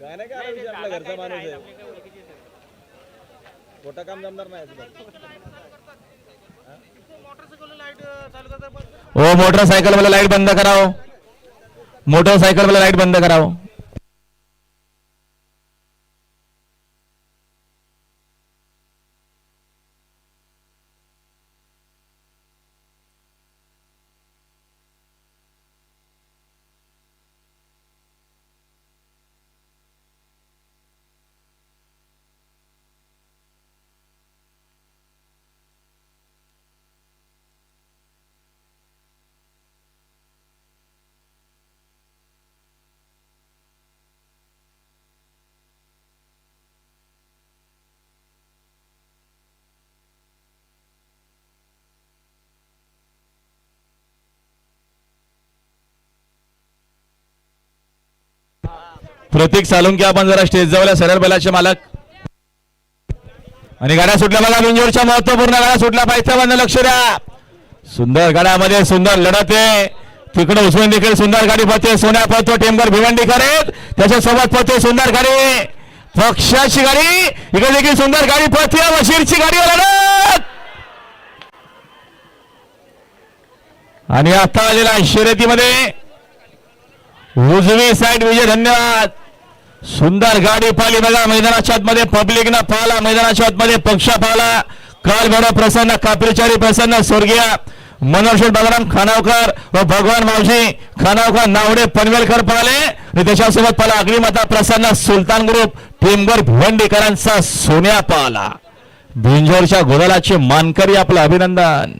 काय नाही काय विषय घरचा माणूस आहे. खोटं काम जमणार नाही. ओ मोटरसायकल वाला लाइट बंद कराओ मोटरसायकल वाला लाइट बंद कराओ प्रतीक सालुंके आपण जरा स्टेज जवळ सरळ बैलाचे मालक. आणि गाड्या सुटल्या बघा बिंजोरच्या महत्त्वपूर्ण गाड्या सुटल्या. पाहिजे लक्ष द्या. सुंदर गाड्यामध्ये सुंदर लढत आहे. तिकडे उस्मान देखील सुंदर गाडी पळते. सोन्या पळतो टेमकर भिवंडीकर आहेत त्याच्यासोबत पळते सुंदर गाडी. पक्षाची गाडी. इकडे देखील सुंदर गाडी पळते. वशीरची गाडी लढत. आणि आता आलेला शर्यतीमध्ये उजवी साईड विजय धन्यवाद. सुंदर गाडी पाहिली बघा मैदानाच्या आतमध्ये. न पाहिला मैदानाच्या आतमध्ये पक्ष पाहिला. काल बडा प्रसन्न कापरेचारी प्रसन्न स्वर्गीय मनोहर बलराम खानावकर व भगवान मावशी खानावकर नावडे पनवेलकर पाहिले. त्याच्यासोबत पाहिला अग्निमाता प्रसन्न सुलतान ग्रुप टीमवर भिवंडीकरांचा सोन्या पाहिला. भिंजोरच्या गोदलाचे मानकरी आपलं अभिनंदन.